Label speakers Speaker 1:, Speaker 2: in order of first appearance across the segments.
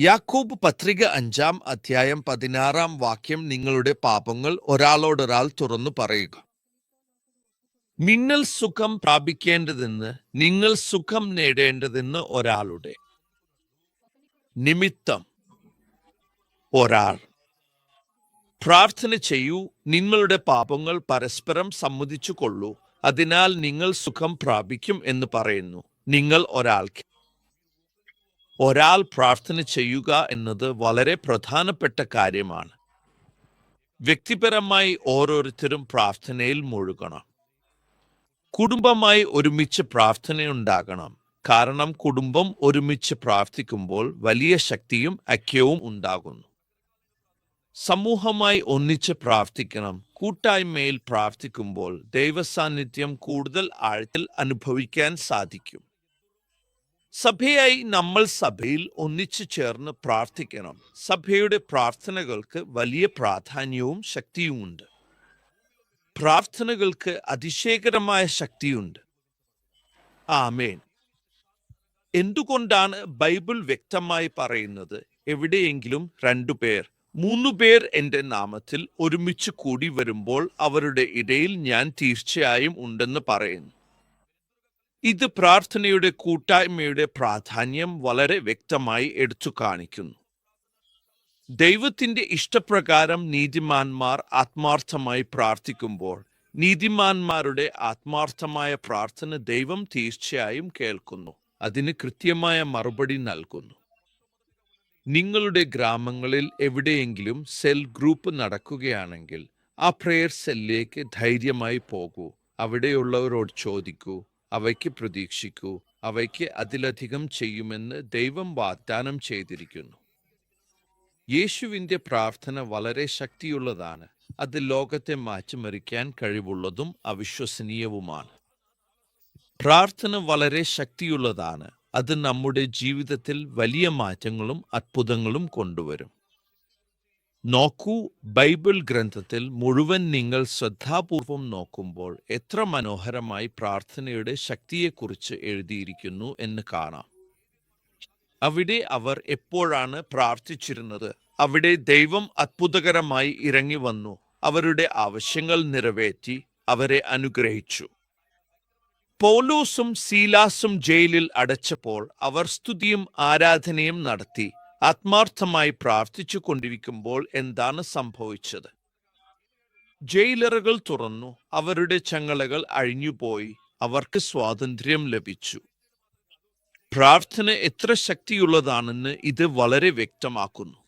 Speaker 1: യാക്കോബ് പത്രിക അഞ്ചാം അധ്യായം പതിനാറാം വാക്യം നിങ്ങളുടെ പാപങ്ങൾ ഒരാളോടൊരാൾ തുറന്നു പറയുക. മിന്നൽ സുഖം പ്രാപിക്കേണ്ടതെന്ന് നിങ്ങൾ സുഖം നേടേണ്ടതെന്ന് ഒരാളുടെ നിമിത്തം ഒരാൾ. പ്രാർത്ഥന ചെയ്യൂ നിങ്ങളുടെ പാപങ്ങൾ പരസ്പരം സമ്മതിച്ചു കൊള്ളൂ അതിനാൽ നിങ്ങൾ സുഖം പ്രാപിക്കും എന്ന് പറയുന്നു. നിങ്ങൾ ഒരാൾക്ക് ഒരാൾ പ്രാർത്ഥന ചെയ്യുക എന്നത് വളരെ പ്രധാനപ്പെട്ട കാര്യമാണ്. വ്യക്തിപരമായി ഓരോരുത്തരും പ്രാർത്ഥനയിൽ മുഴുകണം. കുടുംബമായി ഒരുമിച്ച് പ്രാർത്ഥനയുണ്ടാകണം. കാരണം കുടുംബം ഒരുമിച്ച് പ്രാർത്ഥിക്കുമ്പോൾ വലിയ ശക്തിയും ഐക്യവും ഉണ്ടാകുന്നു. സമൂഹമായി ഒന്നിച്ച് പ്രാർത്ഥിക്കണം. കൂട്ടായ്മയിൽ പ്രാർത്ഥിക്കുമ്പോൾ ദൈവസാന്നിധ്യം കൂടുതൽ ആഴത്തിൽ അനുഭവിക്കാൻ സാധിക്കും. സഭയായി നമ്മൾ സഭയിൽ ഒന്നിച്ചു ചേർന്ന് പ്രാർത്ഥിക്കണം. സഭയുടെ പ്രാർത്ഥനകൾക്ക് വലിയ പ്രാധാന്യവും ശക്തിയുമുണ്ട് പ്രാർത്ഥനകൾക്ക് അതിശയകരമായ ശക്തിയുണ്ട്. ആമേൻ. എന്തുകൊണ്ടാണ് ബൈബിൾ വ്യക്തമായി പറയുന്നത്? എവിടെയെങ്കിലും രണ്ടു പേർ മൂന്നു പേർ എന്റെ നാമത്തിൽ ഒരുമിച്ച് കൂടി വരുമ്പോൾ അവരുടെ ഇടയിൽ ഞാൻ തീർച്ചയായും ഉണ്ടെന്ന് പറയുന്നു. ഇത് പ്രാർത്ഥനയുടെ കൂട്ടായ്മയുടെ പ്രാധാന്യം വളരെ വ്യക്തമായി എടുത്തു കാണിക്കുന്നു. ദൈവത്തിന്റെ ഇഷ്ടപ്രകാരം നീതിമാന്മാർ ആത്മാർത്ഥമായി പ്രാർത്ഥിക്കുമ്പോൾ നീതിമാന്മാരുടെ ആത്മാർത്ഥമായ പ്രാർത്ഥന ദൈവം തീർച്ചയായും കേൾക്കുന്നു. അതിന് കൃത്യമായ മറുപടി നൽകുന്നു. നിങ്ങളുടെ ഗ്രാമങ്ങളിൽ എവിടെയെങ്കിലും സെൽ ഗ്രൂപ്പ് നടക്കുകയാണെങ്കിൽ ആ പ്രെയർ സെല്ലിലേക്ക് ധൈര്യമായി പോകൂ. അവിടെയുള്ളവരോട് ചോദിക്കൂ. അവയ്ക്ക് പ്രതീക്ഷിക്കൂ അവയ്ക്ക് അതിലധികം ചെയ്യുമെന്ന് ദൈവം വാഗ്ദാനം ചെയ്തിരിക്കുന്നു. യേശുവിന്റെ പ്രാർത്ഥന വളരെ ശക്തിയുള്ളതാണ്. അത് ലോകത്തെ മാറ്റിമറിക്കാൻ കഴിവുള്ളതും അവിശ്വസനീയവുമാണ്. പ്രാർത്ഥന വളരെ ശക്തിയുള്ളതാണ്. അത് നമ്മുടെ ജീവിതത്തിൽ വലിയ മാറ്റങ്ങളും അത്ഭുതങ്ങളും കൊണ്ടുവരും. നോക്കൂ ബൈബിൾ ഗ്രന്ഥത്തിൽ മുഴുവൻ നിങ്ങൾ ശ്രദ്ധാപൂർവം നോക്കുമ്പോൾ എത്ര മനോഹരമായി പ്രാർത്ഥനയുടെ ശക്തിയെക്കുറിച്ച് എഴുതിയിരിക്കുന്നു എന്ന് കാണാം. അവിടെ അവർ എപ്പോഴാണ് പ്രാർത്ഥിച്ചിരുന്നത്? അവിടെ ദൈവം അത്ഭുതകരമായി ഇറങ്ങി വന്നു. അവരുടെ ആവശ്യങ്ങൾ നിറവേറ്റി അവരെ അനുഗ്രഹിച്ചു. പൗലോസും സീലാസും ജയിലിൽ അടച്ചപ്പോൾ അവർ സ്തുതിയും ആരാധനയും നടത്തി. ആത്മാർത്ഥമായി പ്രാർത്ഥിച്ചു കൊണ്ടിരിക്കുമ്പോൾ എന്താണ് സംഭവിച്ചത്? ജയിലറുകൾ തുറന്നു അവരുടെ ചങ്ങലകൾ അഴിഞ്ഞുപോയി അവർക്ക് സ്വാതന്ത്ര്യം ലഭിച്ചു. പ്രാർത്ഥന എത്ര ശക്തിയുള്ളതാണെന്ന് ഇത് വളരെ വ്യക്തമാക്കുന്നു.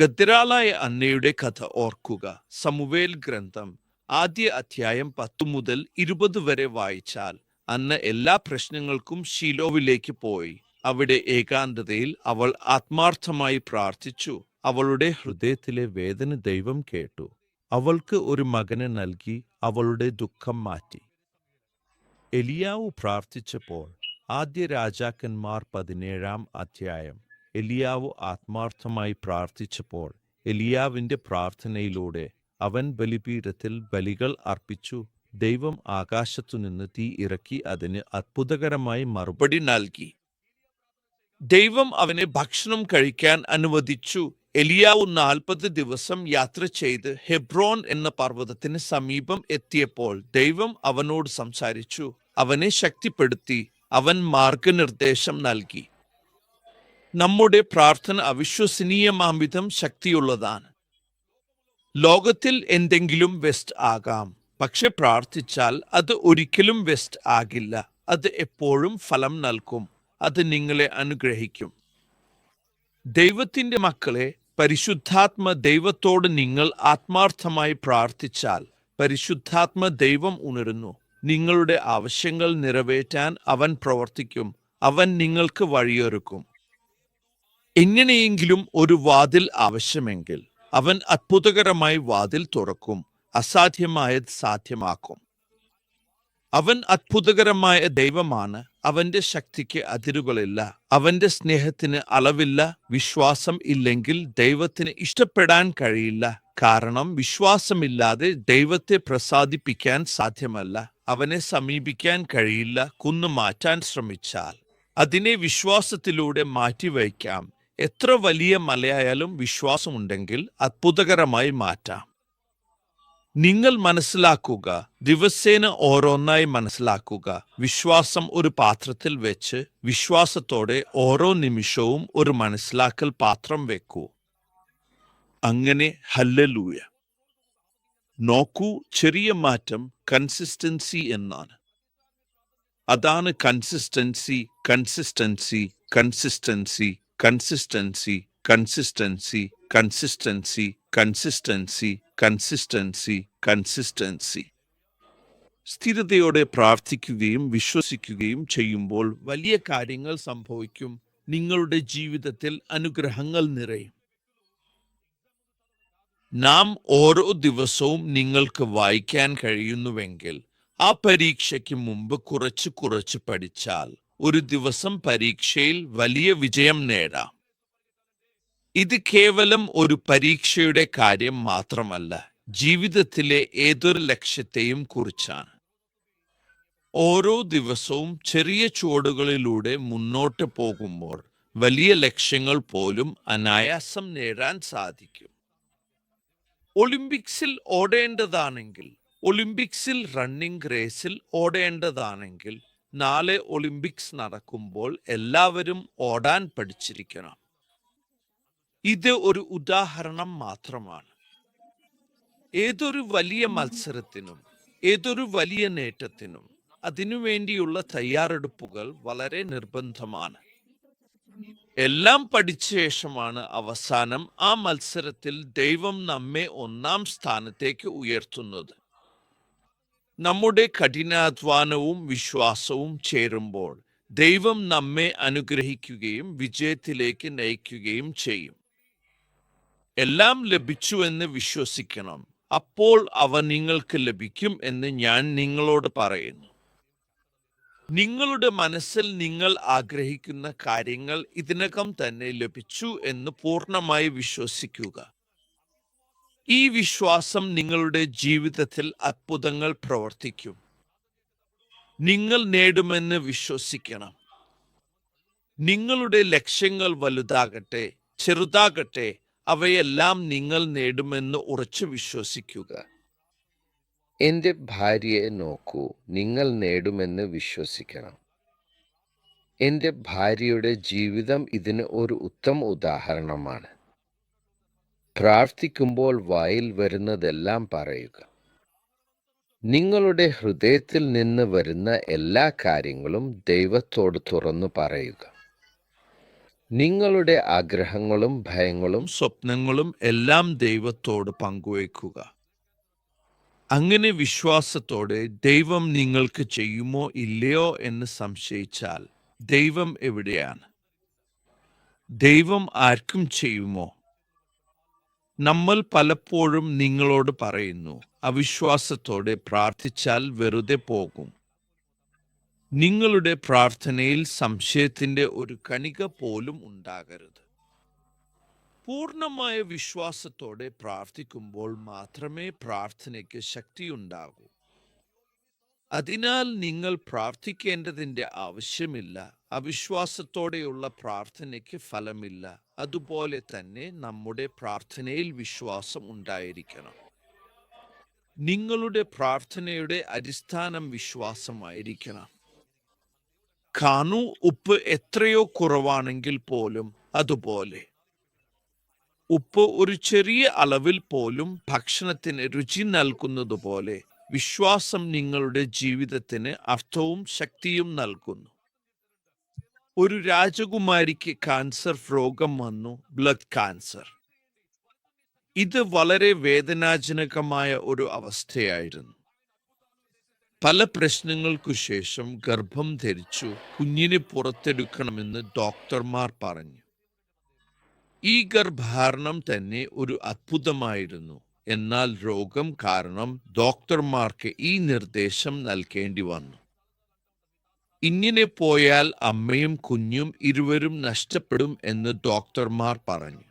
Speaker 1: ഗദ്രാലായ അന്നയുടെ കഥ ഓർക്കുക. സമുവേൽ ഗ്രന്ഥം ആദ്യ അധ്യായം പത്തു മുതൽ ഇരുപത് വരെ വായിച്ചാൽ അന്ന എല്ലാ പ്രശ്നങ്ങൾക്കും ഷീലോവിലേക്ക് പോയി. അവിടെ ഏകാന്തതയിൽ അവൾ ആത്മാർത്ഥമായി പ്രാർത്ഥിച്ചു. അവളുടെ ഹൃദയത്തിലെ വേദന ദൈവം കേട്ടു. അവൾക്ക് ഒരു മകനെ നൽകി അവളുടെ ദുഃഖം മാറ്റി. എലിയാവ് പ്രാർത്ഥിച്ചപ്പോൾ ആദ്യ രാജാക്കന്മാർ പതിനേഴാം അധ്യായം. എലിയാവ് ആത്മാർത്ഥമായി പ്രാർത്ഥിച്ചപ്പോൾ എലിയാവിന്റെ പ്രാർത്ഥനയിലൂടെ അവൻ ബലിപീഠത്തിൽ ബലികൾ അർപ്പിച്ചു. ദൈവം ആകാശത്തുനിന്ന് തീ ഇറക്കി അതിന് അത്ഭുതകരമായി മറുപടി നൽകി. ദൈവം അവനെ ഭക്ഷണം കഴിക്കാൻ അനുവദിച്ചു. എലിയാവ് നാൽപ്പത് ദിവസം യാത്ര ചെയ്ത് ഹെബ്രോൻ എന്ന പർവതത്തിന് സമീപം എത്തിയപ്പോൾ ദൈവം അവനോട് സംസാരിച്ചു. അവനെ ശക്തിപ്പെടുത്തി. അവൻ മാർഗനിർദ്ദേശം നൽകി. നമ്മുടെ പ്രാർത്ഥന അവിശ്വസനീയമാംവിധം ശക്തിയുള്ളതാണ്. ലോകത്തിൽ എന്തെങ്കിലും വെസ്റ്റ് ആകാം. പക്ഷെ പ്രാർത്ഥിച്ചാൽ അത് ഒരിക്കലും വെസ്റ്റ് ആകില്ല. അത് എപ്പോഴും ഫലം നൽകും. അത് നിങ്ങളെ അനുഗ്രഹിക്കും. ദൈവത്തിന്റെ മക്കളെ പരിശുദ്ധാത്മ ദൈവത്തോട് നിങ്ങൾ ആത്മാർത്ഥമായി പ്രാർത്ഥിച്ചാൽ പരിശുദ്ധാത്മ ദൈവം ഉണരുന്നു. നിങ്ങളുടെ ആവശ്യങ്ങൾ നിറവേറ്റാൻ അവൻ പ്രവർത്തിക്കും. അവൻ നിങ്ങൾക്ക് വഴിയൊരുക്കും. എങ്ങനെയെങ്കിലും ഒരു വാതിൽ ആവശ്യമെങ്കിൽ അവൻ അത്ഭുതകരമായി വാതിൽ തുറക്കും. അസാധ്യമായത് സാധ്യമാക്കും. അവൻ അത്ഭുതകരമായ ദൈവമാണ്. അവന്റെ ശക്തിക്ക് അതിരുകളില്ല. അവന്റെ സ്നേഹത്തിന് അളവില്ല. വിശ്വാസം ഇല്ലെങ്കിൽ ദൈവത്തിന് ഇഷ്ടപ്പെടാൻ കഴിയില്ല. കാരണം വിശ്വാസമില്ലാതെ ദൈവത്തെ പ്രസാദിപ്പിക്കാൻ സാധ്യമല്ല. അവനെ സമീപിക്കാൻ കഴിയില്ല. കുന്നു മാറ്റാൻ ശ്രമിച്ചാൽ. അതിനെ വിശ്വാസത്തിലൂടെ മാറ്റിവയ്ക്കാം. എത്ര വലിയ മലയായാലും വിശ്വാസമുണ്ടെങ്കിൽ അത്ഭുതകരമായി മാറ്റാം. നിങ്ങൾ മനസ്സിലാക്കുക ദിവസേന ഓരോന്നായി മനസ്സിലാക്കുക. വിശ്വാസം ഒരു പാത്രത്തിൽ വെച്ച് വിശ്വാസത്തോടെ ഓരോ നിമിഷവും ഒരു മനസ്സിലാക്കൽ പാത്രം വെക്കൂ. അങ്ങനെ ഹല്ലലൂയ. നോക്കൂ ചെറിയ മാറ്റം കൺസിസ്റ്റൻസി എന്നാണ്. അതാണ് consistency consistency consistency consistency consistency. Consistency consistency consistency consistency സ്ഥിരതയോടെ പ്രാർത്ഥിക്കുകയും വിശ്വസിക്കുകയും ചെയ്യുമ്പോൾ വലിയ കാര്യങ്ങൾ സംഭവിക്കും. നിങ്ങളുടെ ജീവിതത്തിൽ അനുഗ്രഹങ്ങൾ നിറയും. നാം ഓരോ ദിവസവും നിങ്ങൾക്ക് വായിക്കാൻ കഴിയുന്നുവെങ്കിൽ ആ പരീക്ഷയ്ക്ക് മുമ്പ് കുറച്ച് കുറച്ച് പഠിച്ചാൽ ഒരു ദിവസം പരീക്ഷയിൽ വലിയ വിജയം നേടാം. ഇത് കേവലം ഒരു പരീക്ഷയുടെ കാര്യം മാത്രമല്ല ജീവിതത്തിലെ ഏതൊരു ലക്ഷ്യത്തെയും കുറിച്ചാണ്. ഓരോ ദിവസവും ചെറിയ ചുവടുകളിലൂടെ മുന്നോട്ട് പോകുമ്പോൾ വലിയ ലക്ഷ്യങ്ങൾ പോലും അനായാസം നേടാൻ സാധിക്കും. ഒളിമ്പിക്സിൽ ഓടേണ്ടതാണെങ്കിൽ ഒളിമ്പിക്സിൽ റണ്ണിംഗ് റേസിൽ ഓടേണ്ടതാണെങ്കിൽ നാളെ ഒളിമ്പിക്സ് നടക്കുമ്പോൾ എല്ലാവരും ഓടാൻ പഠിച്ചിരിക്കണം. ഇത് ഒരു ഉദാഹരണം മാത്രമാണ്. ഏതൊരു വലിയ മത്സരത്തിനും ഏതൊരു വലിയ നേട്ടത്തിനും അതിനുവേണ്ടിയുള്ള തയ്യാറെടുപ്പുകൾ വളരെ നിർബന്ധമാണ്. എല്ലാം പഠിച്ച ശേഷമാണ് അവസാനം ആ മത്സരത്തിൽ ദൈവം നമ്മെ ഒന്നാം സ്ഥാനത്തേക്ക് ഉയർത്തുന്നത്. നമ്മുടെ കഠിനാധ്വാനവും വിശ്വാസവും ചേരുമ്പോൾ ദൈവം നമ്മെ അനുഗ്രഹിക്കുകയും വിജയത്തിലേക്ക് നയിക്കുകയും ചെയ്യും. എല്ലാം ലഭിച്ചു എന്ന് വിശ്വസിക്കണം. അപ്പോൾ അവ നിങ്ങൾക്ക് ലഭിക്കും എന്ന് ഞാൻ നിങ്ങളോട് പറയുന്നു. നിങ്ങളുടെ മനസ്സിൽ നിങ്ങൾ ആഗ്രഹിക്കുന്ന കാര്യങ്ങൾ ഇതിനകം തന്നെ ലഭിച്ചു എന്ന് പൂർണമായി വിശ്വസിക്കുക. ഈ വിശ്വാസം നിങ്ങളുടെ ജീവിതത്തിൽ അത്ഭുതങ്ങൾ പ്രവർത്തിക്കും. നിങ്ങൾ നേടുമെന്ന് വിശ്വസിക്കണം. നിങ്ങളുടെ ലക്ഷ്യങ്ങൾ വലുതാകട്ടെ ചെറുതാകട്ടെ അവയെല്ലാം നിങ്ങൾ നേടുമെന്ന് ഉറച്ചു വിശ്വസിക്കുക.
Speaker 2: എന്റെ ഭാര്യയെ നോക്കൂ. നിങ്ങൾ നേടുമെന്ന് വിശ്വസിക്കണം. എന്റെ ഭാര്യയുടെ ജീവിതം ഇതിന് ഒരു ഉത്തമ ഉദാഹരണമാണ്. പ്രാർത്ഥിക്കുമ്പോൾ വായിൽ വരുന്നതെല്ലാം പറയുക. നിങ്ങളുടെ ഹൃദയത്തിൽ നിന്ന് വരുന്ന എല്ലാ കാര്യങ്ങളും ദൈവത്തോട് തുറന്നു പറയുക. നിങ്ങളുടെ ആഗ്രഹങ്ങളും ഭയങ്ങളും
Speaker 1: സ്വപ്നങ്ങളും എല്ലാം ദൈവത്തോട് പങ്കുവയ്ക്കുക. അങ്ങനെ വിശ്വാസത്തോടെ ദൈവം നിങ്ങൾക്ക് ചെയ്യുമോ ഇല്ലയോ എന്ന് സംശയിച്ചാൽ ദൈവം എവിടെയാണ്? ദൈവം ആർക്കും ചെയ്യുമോ? നമ്മൾ പലപ്പോഴും നിങ്ങളോട് പറയുന്നു അവിശ്വാസത്തോടെ പ്രാർത്ഥിച്ചാൽ വെറുതെ പോകും. നിങ്ങളുടെ പ്രാർത്ഥനയിൽ സംശയത്തിന്റെ ഒരു കണിക പോലും ഉണ്ടാകരുത്. പൂർണമായ വിശ്വാസത്തോടെ പ്രാർത്ഥിക്കുമ്പോൾ മാത്രമേ പ്രാർത്ഥനയ്ക്ക് ശക്തിയുണ്ടാകൂ അതിനാൽ നിങ്ങൾ പ്രാർത്ഥിക്കേണ്ടതിന്റെ ആവശ്യമില്ല. അവിശ്വാസത്തോടെയുള്ള പ്രാർത്ഥനയ്ക്ക് ഫലമില്ല. അതുപോലെ തന്നെ നമ്മുടെ പ്രാർത്ഥനയിൽ വിശ്വാസം ഉണ്ടായിരിക്കണം. നിങ്ങളുടെ പ്രാർത്ഥനയുടെ അടിസ്ഥാനം വിശ്വാസമായിരിക്കണം. കാണൂ ഉപ്പ് എത്രയോ കുറവാണെങ്കിൽ പോലും അതുപോലെ. ഉപ്പ് ഒരു ചെറിയ അളവിൽ പോലും ഭക്ഷണത്തിന് രുചി നൽകുന്നത് പോലെ വിശ്വാസം നിങ്ങളുടെ ജീവിതത്തിന് അർത്ഥവും ശക്തിയും നൽകുന്നു. ഒരു രാജകുമാരിക്ക് കാൻസർ രോഗം വന്നു ബ്ലഡ് കാൻസർ. ഇത് വളരെ വേദനാജനകമായ ഒരു അവസ്ഥയായിരുന്നു. പല പ്രശ്നങ്ങൾക്കു ശേഷം ഗർഭം ധരിച്ചു കുഞ്ഞിനെ പുറത്തെടുക്കണമെന്ന് ഡോക്ടർമാർ പറഞ്ഞു. ഈ ഗർഭാരണം തന്നെ ഒരു അത്ഭുതമായിരുന്നു. എന്നാൽ രോഗം കാരണം ഡോക്ടർമാർക്ക് ഈ നിർദ്ദേശം നൽകേണ്ടി വന്നു. ഇങ്ങനെ പോയാൽ അമ്മയും കുഞ്ഞും ഇരുവരും നഷ്ടപ്പെടും എന്ന് ഡോക്ടർമാർ പറഞ്ഞു.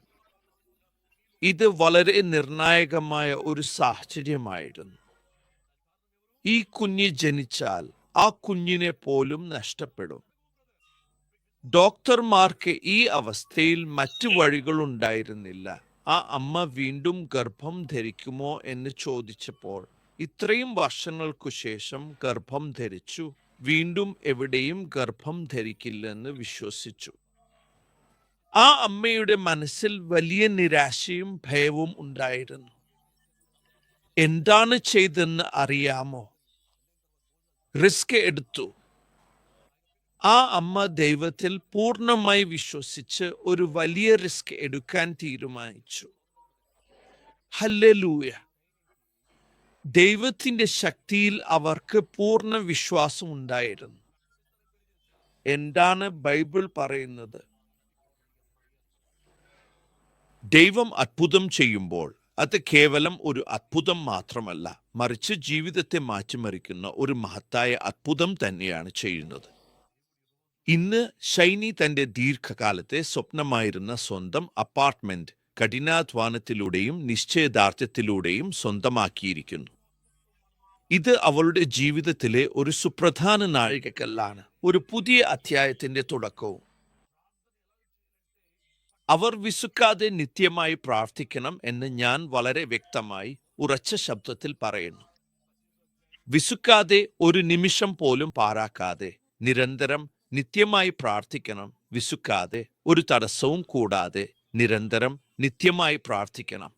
Speaker 1: ഇത് വളരെ നിർണായകമായ ഒരു സാഹചര്യമായിരുന്നു. ഈ കുഞ്ഞ് ജനിച്ചാൽ ആ കുഞ്ഞിനെ പോലും നഷ്ടപ്പെടും. ഡോക്ടർമാർക്ക് ഈ അവസ്ഥയിൽ മറ്റു വഴികളുണ്ടായിരുന്നില്ല ആ അമ്മ വീണ്ടും ഗർഭം ധരിക്കുമോ എന്ന് ചോദിച്ചപ്പോൾ ഇത്രയും വർഷങ്ങൾക്കു ശേഷം ഗർഭം ധരിച്ചു. വീണ്ടും എവിടെയും ഗർഭം ധരിക്കില്ലെന്ന് വിശ്വസിച്ചു. ആ അമ്മയുടെ മനസ്സിൽ വലിയ നിരാശയും ഭയവും ഉണ്ടായിരുന്നു. എന്താണ് ചെയ്തെന്ന് അറിയാമോ? റിസ്ക് എടുത്തു. ആ അമ്മ ദൈവത്തിൽ പൂർണമായി വിശ്വസിച്ച് ഒരു വലിയ റിസ്ക് എടുക്കാൻ തീരുമാനിച്ചു. ഹല്ലേലൂയ. ദൈവത്തിന്റെ ശക്തിയിൽ അവർക്ക് പൂർണ വിശ്വാസം ഉണ്ടായിരുന്നു. എന്താണ് ബൈബിൾ പറയുന്നത്? ദൈവം അത്ഭുതം ചെയ്യുമ്പോൾ അത് കേവലം ഒരു അത്ഭുതം മാത്രമല്ല മറിച്ച് ജീവിതത്തെ മാറ്റിമറിക്കുന്ന ഒരു മഹത്തായ അത്ഭുതം തന്നെയാണ് ചെയ്യുന്നത്. ഇന്ന് ഷൈനി തന്റെ ദീർഘകാലത്തെ സ്വപ്നമായിരുന്ന സ്വന്തം അപ്പാർട്ട്മെന്റ് കഠിനാധ്വാനത്തിലൂടെയും നിശ്ചയദാർഢ്യത്തിലൂടെയും സ്വന്തമാക്കിയിരിക്കുന്നു. ഇത് അവളുടെ ജീവിതത്തിലെ ഒരു സുപ്രധാന നാഴികക്കല്ലാണ്. ഒരു പുതിയ അധ്യായത്തിന്റെ തുടക്കവും അവർ വിസുക്കാതെ നിത്യമായി പ്രാർത്ഥിക്കണം എന്ന് ഞാൻ വളരെ വ്യക്തമായി ഉറച്ച ശബ്ദത്തിൽ പറയുന്നു. വിസുക്കാതെ ഒരു നിമിഷം പോലും പാരാക്കാതെ നിരന്തരം നിത്യമായി പ്രാർത്ഥിക്കണം വിസുക്കാതെ ഒരു തടസ്സവും കൂടാതെ നിരന്തരം നിത്യമായി പ്രാർത്ഥിക്കണം.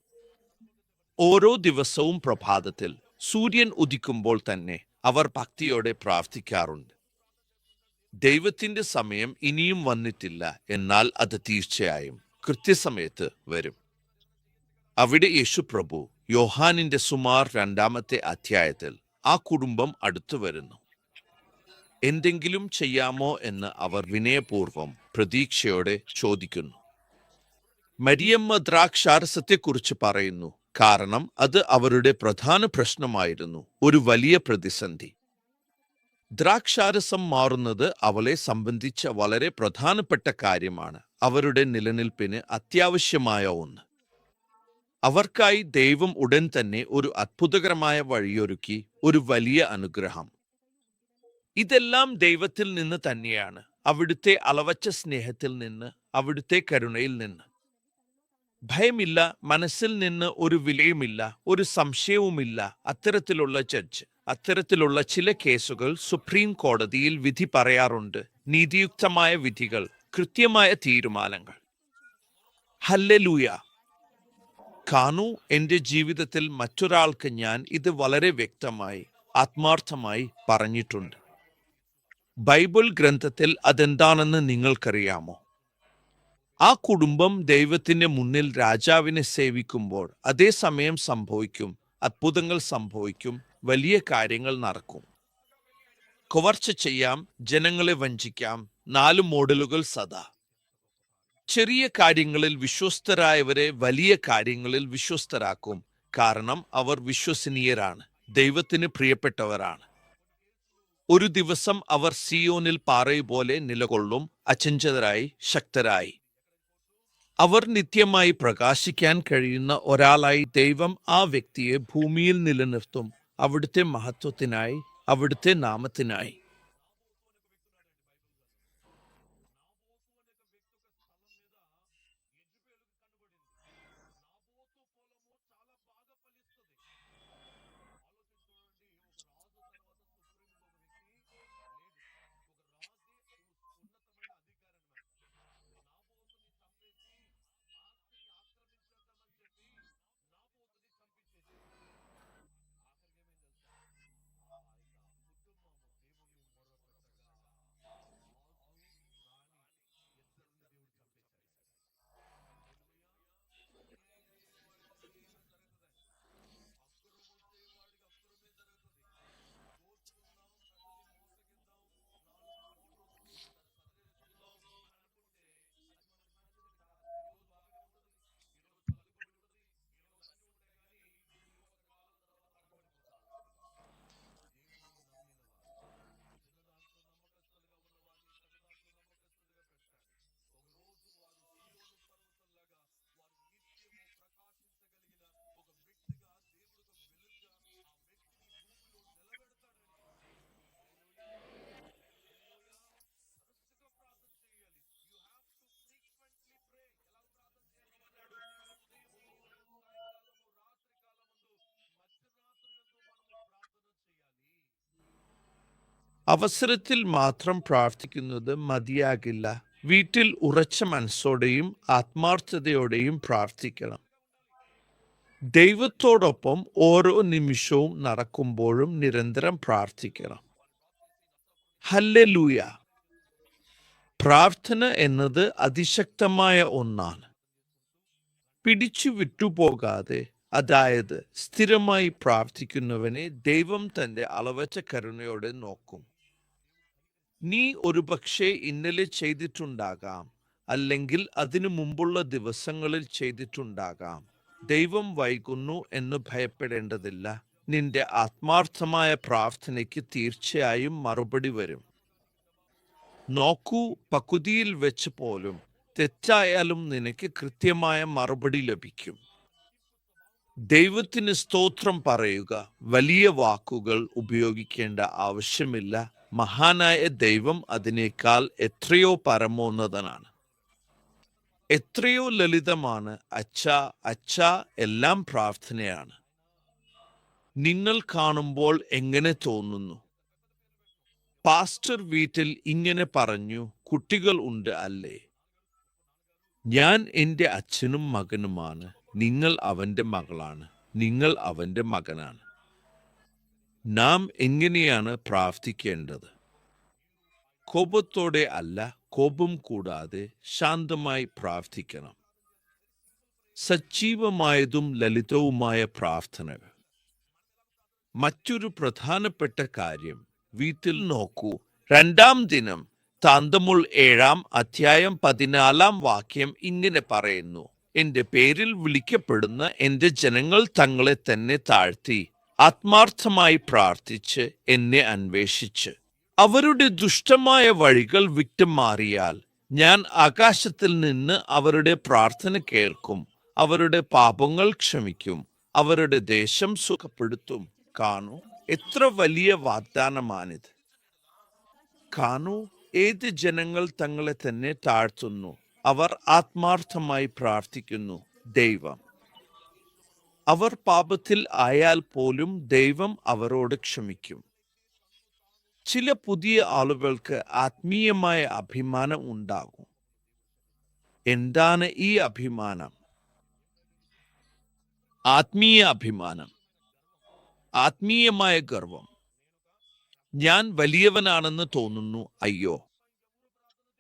Speaker 1: ഓരോ ദിവസവും പ്രഭാതത്തിൽ സൂര്യൻ ഉദിക്കുമ്പോൾ തന്നെ അവർ ഭക്തിയോടെ പ്രാർത്ഥിക്കാറുണ്ട്. ദൈവത്തിന്റെ സമയം ഇനിയും വന്നിട്ടില്ല. എന്നാൽ അത് തീർച്ചയായും കൃത്യസമയത്ത് വരും. അവിടെ യേശു പ്രഭു യോഹാനിന്റെ സുമാർ രണ്ടാമത്തെ അധ്യായത്തിൽ ആ കുടുംബം അടുത്തു വരുന്നു. എന്തെങ്കിലും ചെയ്യാമോ എന്ന് അവർ വിനയപൂർവം പ്രതീക്ഷയോടെ ചോദിക്കുന്നു. മരിയമ്മ ദ്രാക്ഷാരസത്തെക്കുറിച്ച് പറയുന്നു. കാരണം അത് അവരുടെ പ്രധാന പ്രശ്നമായിരുന്നു. ഒരു വലിയ പ്രതിസന്ധി. ദ്രാക്ഷാരസം മാറുന്നത് അവളെ സംബന്ധിച്ച വളരെ പ്രധാനപ്പെട്ട കാര്യമാണ്. അവരുടെ നിലനിൽപ്പിന് അത്യാവശ്യമായ ഒന്ന്. അവർക്കായി ദൈവം ഉടൻ തന്നെ ഒരു അത്ഭുതകരമായ വഴിയൊരുക്കി ഒരു വലിയ അനുഗ്രഹം. ഇതെല്ലാം ദൈവത്തിൽ നിന്ന് തന്നെയാണ്. അവിടുത്തെ അളവച്ച സ്നേഹത്തിൽ നിന്ന് അവിടുത്തെ കരുണയിൽ നിന്ന്. ഭയമില്ല മനസ്സിൽ നിന്ന് ഒരു വിലയുമില്ല ഒരു സംശയവുമില്ല അത്തരത്തിലുള്ള ജഡ്ജ്. അത്തരത്തിലുള്ള ചില കേസുകൾ സുപ്രീം കോടതിയിൽ വിധി പറയാറുണ്ട്. നീതിയുക്തമായ വിധികൾ കൃത്യമായ തീരുമാനങ്ങൾ. ഹല്ലലൂയ. കാണൂ എന്റെ ജീവിതത്തിൽ മറ്റൊരാൾക്ക് ഞാൻ ഇത് വളരെ വ്യക്തമായി ആത്മാർത്ഥമായി പറഞ്ഞിട്ടുണ്ട്. ബൈബിൾ ഗ്രന്ഥത്തിൽ അതെന്താണെന്ന് നിങ്ങൾക്കറിയാമോ? ആ കുടുംബം ദൈവത്തിന്റെ മുന്നിൽ രാജാവിനെ സേവിക്കുമ്പോൾ അതേസമയം സംഭവിക്കും അത്ഭുതങ്ങൾ സംഭവിക്കും വലിയ കാര്യങ്ങൾ നടക്കും. കവർച്ച ചെയ്യാം ജനങ്ങളെ വഞ്ചിക്കാം നാല് മോഡലുകൾ സദാ. ചെറിയ കാര്യങ്ങളിൽ വിശ്വസ്തരായവരെ വലിയ കാര്യങ്ങളിൽ വിശ്വസ്തരാക്കും. കാരണം അവർ വിശ്വസനീയരാണ് ദൈവത്തിന് പ്രിയപ്പെട്ടവരാണ്. ഒരു ദിവസം അവർ സിയോനിൽ പാറയുപോലെ നിലകൊള്ളും അചഞ്ചതരായി ശക്തരായി. അവർ നിത്യമായി പ്രകാശിക്കാൻ കഴിയുന്ന ഒരാളായി ദൈവം ആ വ്യക്തിയെ ഭൂമിയിൽ നിലനിർത്തും. അവിടുത്തെ മഹത്വത്തിനായി അവിടുത്തെ നാമത്തിനായി. അവസരത്തിൽ മാത്രം പ്രാർത്ഥിക്കുന്നത് മതിയാകില്ല. വീട്ടിൽ ഉറച്ച മനസ്സോടെയും ആത്മാർത്ഥതയോടെയും പ്രാർത്ഥിക്കണം. ദൈവത്തോടൊപ്പം ഓരോ നിമിഷവും നടക്കുമ്പോഴും നിരന്തരം പ്രാർത്ഥിക്കണം. ഹല്ലേലൂയ. പ്രാർത്ഥന എന്നത് അതിശക്തമായ ഒന്നാണ്. പിടിച്ചു വിട്ടുപോകാതെ അതായത് സ്ഥിരമായി പ്രാർത്ഥിക്കുന്നവനെ ദൈവം തന്റെ അളവറ്റ കരുണയോടെ നോക്കും. നീ ഒരു പക്ഷേ ഇന്നലെ ചെയ്തിട്ടുണ്ടാകാം അല്ലെങ്കിൽ അതിനു മുമ്പുള്ള ദിവസങ്ങളിൽ ചെയ്തിട്ടുണ്ടാകാം. ദൈവം വൈകുന്നു എന്ന് ഭയപ്പെടേണ്ടതില്ല. നിന്റെ ആത്മാർത്ഥമായ പ്രാർത്ഥനയ്ക്ക് തീർച്ചയായും മറുപടി വരും. നോക്കൂ പകുതിയിൽ വെച്ച് പോലും തെറ്റായാലും നിനക്ക് കൃത്യമായ മറുപടി ലഭിക്കും. ദൈവത്തിന് സ്തോത്രം പറയുക. വലിയ വാക്കുകൾ ഉപയോഗിക്കേണ്ട ആവശ്യമില്ല. മഹാനായ ദൈവം അതിനേക്കാൾ എത്രയോ പരമോന്നതനാണ്. എത്രയോ ലളിതമാണ്. അച്ഛ അച്ഛ എല്ലാം പ്രാർത്ഥനയാണ്. നിങ്ങൾ കാണുമ്പോൾ എങ്ങനെ തോന്നുന്നു? പാസ്റ്റർ വീട്ടിൽ ഇങ്ങനെ പറഞ്ഞു കുട്ടികൾ ഉണ്ട് അല്ലേ? ഞാൻ എന്റെ അച്ഛനും മകനുമാണ്. നിങ്ങൾ അവന്റെ മകളാണ്. നിങ്ങൾ അവന്റെ മകനാണ്. നാം എങ്ങനെയാണ് പ്രാർത്ഥിക്കേണ്ടത്? കോപത്തോടെ അല്ല കോപം കൂടാതെ ശാന്തമായി പ്രാർത്ഥിക്കണം. സജീവമായതും ലളിതവുമായ പ്രാർത്ഥനകൾ. മറ്റൊരു പ്രധാനപ്പെട്ട കാര്യം വീട്ടിൽ നോക്കൂ. രണ്ടാം ദിനം താന്തമുൾ ഏഴാം അധ്യായം പതിനാലാം വാക്യം ഇങ്ങനെ പറയുന്നു. എന്റെ പേരിൽ വിളിക്കപ്പെടുന്ന എന്റെ ജനങ്ങൾ തങ്ങളെ തന്നെ താഴ്ത്തി ആത്മാർത്ഥമായി പ്രാർത്ഥിച്ച് എന്നെ അന്വേഷിച്ച്. അവരുടെ ദുഷ്ടമായ വഴികൾ വിട്ടുമാറിയാൽ ഞാൻ ആകാശത്തിൽ നിന്ന് അവരുടെ പ്രാർത്ഥന കേൾക്കും അവരുടെ പാപങ്ങൾ ക്ഷമിക്കും അവരുടെ ദേശം സുഖപ്പെടുത്തും. കാണു എത്ര വലിയ വാഗ്ദാനമാണിത്. കാണു ഏത് ജനങ്ങൾ തങ്ങളെ തന്നെ താഴ്ത്തുന്നു. അവർ ആത്മാർത്ഥമായി പ്രാർത്ഥിക്കുന്നു ദൈവം. അവർ പാപത്തിൽ ആയാൽ പോലും ദൈവം അവരോട് ക്ഷമിക്കും. ചില പുതിയ ആളുകൾക്ക് ആത്മീയമായ അഭിമാനം ഉണ്ടാകും. എന്താണ് ഈ അഭിമാനം? ആത്മീയ അഭിമാനം. ആത്മീയമായ ഗർവം. ഞാൻ വലിയവനാണെന്ന് തോന്നുന്നു അയ്യോ.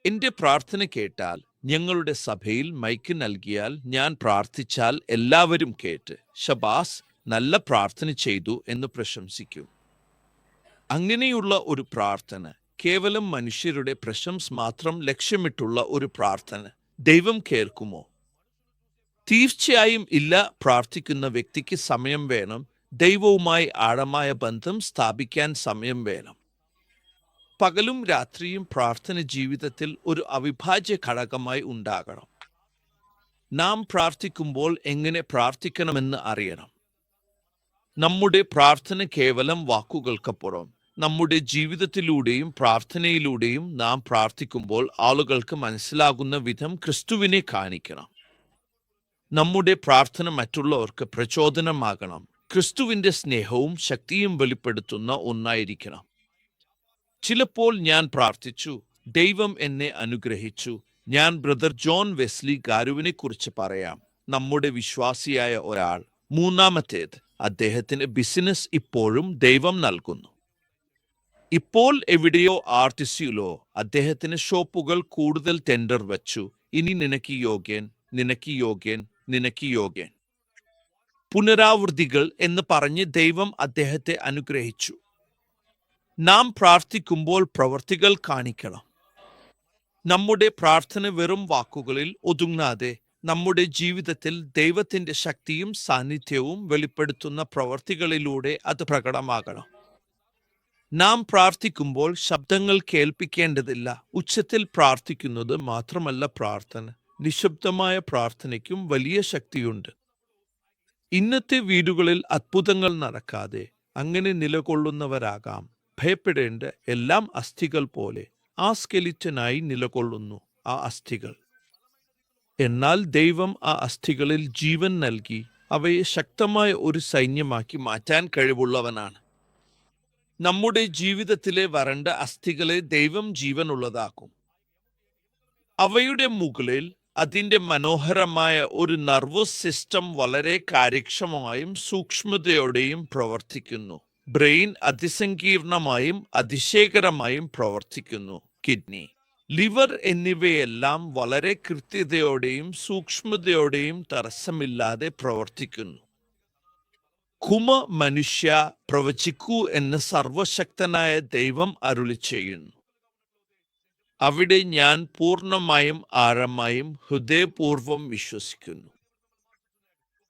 Speaker 1: എന്റെ പ്രാർത്ഥന കേട്ടാൽ ഞങ്ങളുടെ സഭയിൽ മൈക്ക് നൽകിയാൽ ഞാൻ പ്രാർത്ഥിച്ചാൽ എല്ലാവരും കേട്ട് ഷബാസ് നല്ല പ്രാർത്ഥന ചെയ്തു എന്ന് പ്രശംസിക്കും. അങ്ങനെയുള്ള ഒരു പ്രാർത്ഥന കേവലം മനുഷ്യരുടെ പ്രശംസ മാത്രം ലക്ഷ്യമിട്ടുള്ള ഒരു പ്രാർത്ഥന. ദൈവം കേൾക്കുമോ? തീർച്ചയായും ഇല്ല. പ്രാർത്ഥിക്കുന്ന വ്യക്തിക്ക് സമയം വേണം. ദൈവവുമായി ആഴമായ ബന്ധം സ്ഥാപിക്കാൻ സമയം വേണം. പകലും രാത്രിയും പ്രാർത്ഥന ജീവിതത്തിൽ ഒരു അവിഭാജ്യ ഘടകമായി ഉണ്ടാകണം. നാം പ്രാർത്ഥിക്കുമ്പോൾ എങ്ങനെ പ്രാർത്ഥിക്കണമെന്ന് അറിയണം. നമ്മുടെ പ്രാർത്ഥന കേവലം വാക്കുകൾക്കപ്പുറം നമ്മുടെ ജീവിതത്തിലൂടെയും പ്രാർത്ഥനയിലൂടെയും നാം പ്രാർത്ഥിക്കുമ്പോൾ ആളുകൾക്ക് മനസ്സിലാകുന്ന വിധം ക്രിസ്തുവിനെ കാണിക്കണം. നമ്മുടെ പ്രാർത്ഥന മറ്റുള്ളവർക്ക് പ്രചോദനമാകണം. ക്രിസ്തുവിന്റെ സ്നേഹവും ശക്തിയും വെളിപ്പെടുത്തുന്ന ഒന്നായിരിക്കണം. ചിലപ്പോൾ ഞാൻ പ്രാർത്ഥിച്ചു ദൈവം എന്നെ അനുഗ്രഹിച്ചു. ഞാൻ ബ്രദർ ജോൺ വെസ്ലി ഗാരുവിനെ കുറിച്ച് പറയാം. നമ്മുടെ വിശ്വാസിയായ ഒരാൾ. മൂന്നാമത്തേത് അദ്ദേഹത്തിന് ബിസിനസ് ഇപ്പോഴും ദൈവം നൽകുന്നു. ഇപ്പോൾ എവിടെയോ ആർട്ടിസിയിലോ അദ്ദേഹത്തിന് ഷോപ്പുകൾ കൂടുതൽ ടെൻഡർ വച്ചു. ഇനി നിനക്ക് യോഗ്യൻ നിനക്ക് യോഗ്യൻ നിനക്ക് യോഗ്യൻ. പുനരാവൃത്തികൾ എന്ന് പറഞ്ഞ് ദൈവം അദ്ദേഹത്തെ അനുഗ്രഹിച്ചു. നാം പ്രാർത്ഥിക്കുമ്പോൾ പ്രവർത്തികൾ കാണിക്കണം. നമ്മുടെ പ്രാർത്ഥന വെറും വാക്കുകളിൽ ഒതുങ്ങാതെ നമ്മുടെ ജീവിതത്തിൽ ദൈവത്തിന്റെ ശക്തിയും സാന്നിധ്യവും വെളിപ്പെടുത്തുന്ന പ്രവർത്തികളിലൂടെ അത് പ്രകടമാകണം. നാം പ്രാർത്ഥിക്കുമ്പോൾ ശബ്ദങ്ങൾ കേൾപ്പിക്കേണ്ടതില്ല. ഉച്ചത്തിൽ പ്രാർത്ഥിക്കുന്നത് മാത്രമല്ല പ്രാർത്ഥന. നിശബ്ദമായ പ്രാർത്ഥനയ്ക്കും വലിയ ശക്തിയുണ്ട്. ഇന്നത്തെ വീടുകളിൽ അത്ഭുതങ്ങൾ നടക്കാതെ അങ്ങനെ നിലകൊള്ളുന്നവരാകാം. ഭയപ്പെടേണ്ട എല്ലാം അസ്ഥികൾ പോലെ ആ സ്കെലിറ്റനായി നിലകൊള്ളുന്നു ആ അസ്ഥികൾ. എന്നാൽ ദൈവം ആ അസ്ഥികളിൽ ജീവൻ നൽകി അവയെ ശക്തമായ ഒരു സൈന്യമാക്കി മാറ്റാൻ കഴിവുള്ളവനാണ്. നമ്മുടെ ജീവിതത്തിലെ വരണ്ട അസ്ഥികളെ ദൈവം ജീവനുള്ളതാക്കും. അവയുടെ മുകളിൽ അതിന്റെ മനോഹരമായ ഒരു നർവസ് സിസ്റ്റം വളരെ കാര്യക്ഷമമായും സൂക്ഷ്മതയോടെയും പ്രവർത്തിക്കുന്നു. ബ്രെയിൻ അതിസങ്കീർണമായും അതിശയകരമായും പ്രവർത്തിക്കുന്നു. കിഡ്നി. ലിവർ എന്നിവയെല്ലാം വളരെ കൃത്യതയോടെയും സൂക്ഷ്മതയോടെയും തടസ്സമില്ലാതെ പ്രവർത്തിക്കുന്നു. കുമ മനുഷ്യ പ്രവചിക്കൂ എന്ന് സർവശക്തനായ ദൈവം അരുളി ചെയ്യുന്നു. അവിടെ ഞാൻ പൂർണമായും ആഴമായും ഹൃദയപൂർവം വിശ്വസിക്കുന്നു.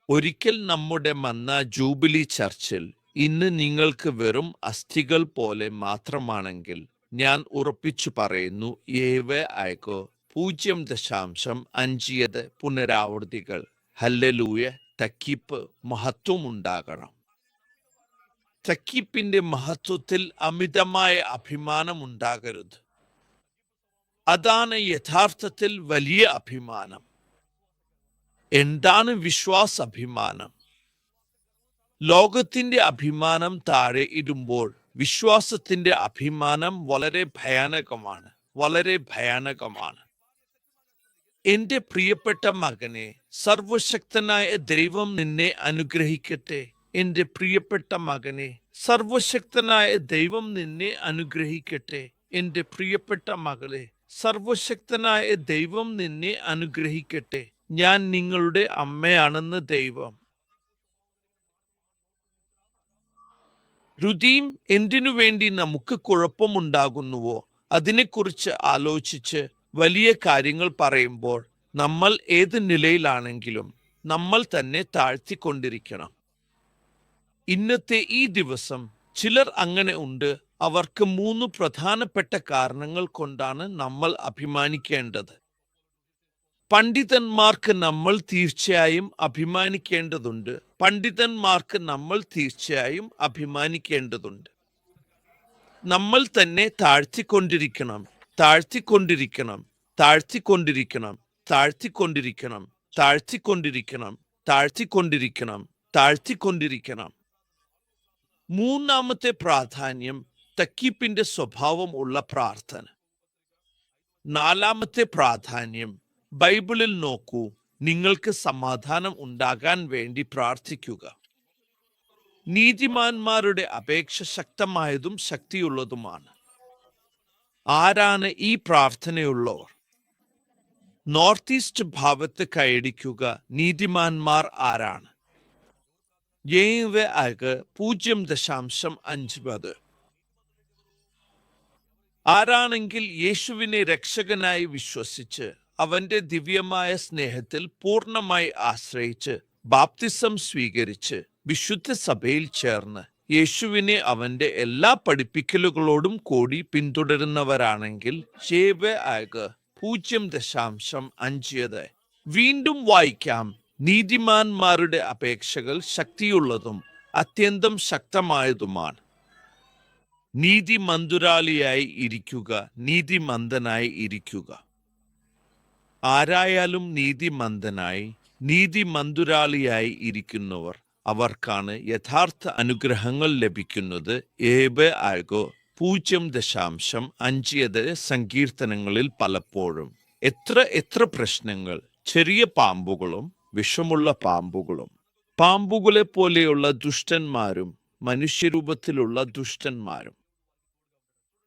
Speaker 1: ഒരിക്കൽ നമ്മുടെ മന്ന ജൂബിലി ചർച്ചിൽ ഇന്ന് നിങ്ങൾക്ക് വെറും അസ്ഥികൾ പോലെ മാത്രമാണെങ്കിൽ ഞാൻ ഉറപ്പിച്ചു പറയുന്നു ഏവ അയക്കോ പൂജ്യം ദശാംശം അഞ്ചിയത് പുനരാവൃത്തികൾ. ഹല്ലലൂയ. തക്കിപ്പ് മഹത്വം ഉണ്ടാകണം. തക്കിപ്പിന്റെ മഹത്വത്തിൽ അമിതമായ അഭിമാനം ഉണ്ടാകരുത്. അതാണ് യഥാർത്ഥത്തിൽ വലിയ അഭിമാനം. എന്താണ് വിശ്വാസ അഭിമാനം ലോകത്തിന്റെ അഭിമാനം താഴെ ഇടുമ്പോൾ വിശ്വാസത്തിന്റെ അഭിമാനം വളരെ ഭയാനകമാണ് വളരെ ഭയാനകമാണ്. എന്റെ പ്രിയപ്പെട്ട മകനെ സർവശക്തനായ ദൈവം നിന്നെ അനുഗ്രഹിക്കട്ടെ. എന്റെ പ്രിയപ്പെട്ട മകനെ സർവശക്തനായ ദൈവം നിന്നെ അനുഗ്രഹിക്കട്ടെ. എന്റെ പ്രിയപ്പെട്ട മകളെ സർവശക്തനായ ദൈവം നിന്നെ അനുഗ്രഹിക്കട്ടെ. ഞാൻ നിങ്ങളുടെ അമ്മയാണെന്ന് ദൈവം. രുതിയും എന്തിനു വേണ്ടി നമുക്ക് കുഴപ്പമുണ്ടാകുന്നുവോ? അതിനെക്കുറിച്ച് ആലോചിച്ച് വലിയ കാര്യങ്ങൾ പറയുമ്പോൾ നമ്മൾ ഏത് നിലയിലാണെങ്കിലും നമ്മൾ തന്നെ താഴ്ത്തിക്കൊണ്ടിരിക്കണം. ഇന്നത്തെ ഈ ദിവസം ചിലർ അങ്ങനെ ഉണ്ട്. അവർക്ക് മൂന്ന് പ്രധാനപ്പെട്ട കാരണങ്ങൾ കൊണ്ടാണ് നമ്മൾ അഭിമാനിക്കേണ്ടത്. പണ്ഡിതന്മാർക്ക് നമ്മൾ തീർച്ചയായും അഭിമാനിക്കേണ്ടതുണ്ട്. പണ്ഡിതന്മാർക്ക് നമ്മൾ തീർച്ചയായും അഭിമാനിക്കേണ്ടതുണ്ട്. നമ്മൾ തന്നെ താഴ്ത്തിക്കൊണ്ടിരിക്കണം. താഴ്ത്തിക്കൊണ്ടിരിക്കണം. താഴ്ത്തിക്കൊണ്ടിരിക്കണം. താഴ്ത്തിക്കൊണ്ടിരിക്കണം. താഴ്ത്തിക്കൊണ്ടിരിക്കണം. താഴ്ത്തിക്കൊണ്ടിരിക്കണം. താഴ്ത്തിക്കൊണ്ടിരിക്കണം. മൂന്നാമത്തെ പ്രാധാന്യം തക്കീപ്പിന്റെ സ്വഭാവം ഉള്ള പ്രാർത്ഥന. നാലാമത്തെ പ്രാധാന്യം ബൈബിളിൽ നോക്കൂ നിങ്ങൾക്ക് സമാധാനം ഉണ്ടാകാൻ വേണ്ടി പ്രാർത്ഥിക്കുക. നീതിമാന്മാരുടെ അപേക്ഷ ശക്തമായതും ശക്തിയുള്ളതുമാണ്. ആരാണ് ഈ പ്രാർത്ഥനയുള്ളവർ? നോർത്ത് ഈസ്റ്റ് ഭാഗത്ത് കൈയടിക്കുക നീതിമാന്മാർ ആരാണ്? അക് പൂജ്യം ദശാംശം അഞ്ച് ആരാണെങ്കിൽ യേശുവിനെ രക്ഷകനായി വിശ്വസിച്ച് അവന്റെ ദിവ്യമായ സ്നേഹത്തിൽ പൂർണമായി ആശ്രയിച്ച് ബാപ്തിസം സ്വീകരിച്ച് വിശുദ്ധ സഭയിൽ ചേർന്ന് യേശുവിനെ അവന്റെ എല്ലാ പഠിപ്പിക്കലുകളോടും കൂടി പിന്തുടരുന്നവരാണെങ്കിൽ ഷേബ് ആഗ് പൂജ്യം ദശാംശം അഞ്ചത് വീണ്ടും വായിക്കാം. നീതിമാന്മാരുടെ അപേക്ഷകൾ ശക്തിയുള്ളതും അത്യന്തം ശക്തമായതുമാണ്. നീതിമന്തുരാളിയായി ഇരിക്കുക നീതിമന്ദനായി ഇരിക്കുക. ആരായാലും നീതിമന്ദനായി നീതിമന്തുരാളിയായി ഇരിക്കുന്നവർ അവർക്കാണ് യഥാർത്ഥ അനുഗ്രഹങ്ങൾ ലഭിക്കുന്നത്. ഏബ് ആകോ പൂജ്യം ദശാംശം അഞ്ചിയത് സങ്കീർത്തനങ്ങളിൽ പലപ്പോഴും. എത്ര എത്ര പ്രശ്നങ്ങൾ ചെറിയ പാമ്പുകളും വിഷമുള്ള പാമ്പുകളും. പാമ്പുകളെ പോലെയുള്ള ദുഷ്ടന്മാരും മനുഷ്യരൂപത്തിലുള്ള ദുഷ്ടന്മാരും.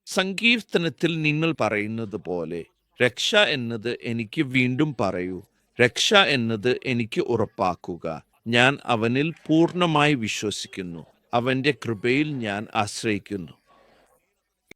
Speaker 1: സങ്കീർത്തനത്തിൽ നിങ്ങൾ പറയുന്നത് പോലെ രക്ഷ എന്നത് എനിക്ക് വീണ്ടും പറയൂ. രക്ഷ എന്നത് എനിക്ക് ഉറപ്പാക്കുക. ഞാൻ അവനിൽ പൂർണമായി വിശ്വസിക്കുന്നു. അവന്റെ കൃപയിൽ ഞാൻ ആശ്രയിക്കുന്നു.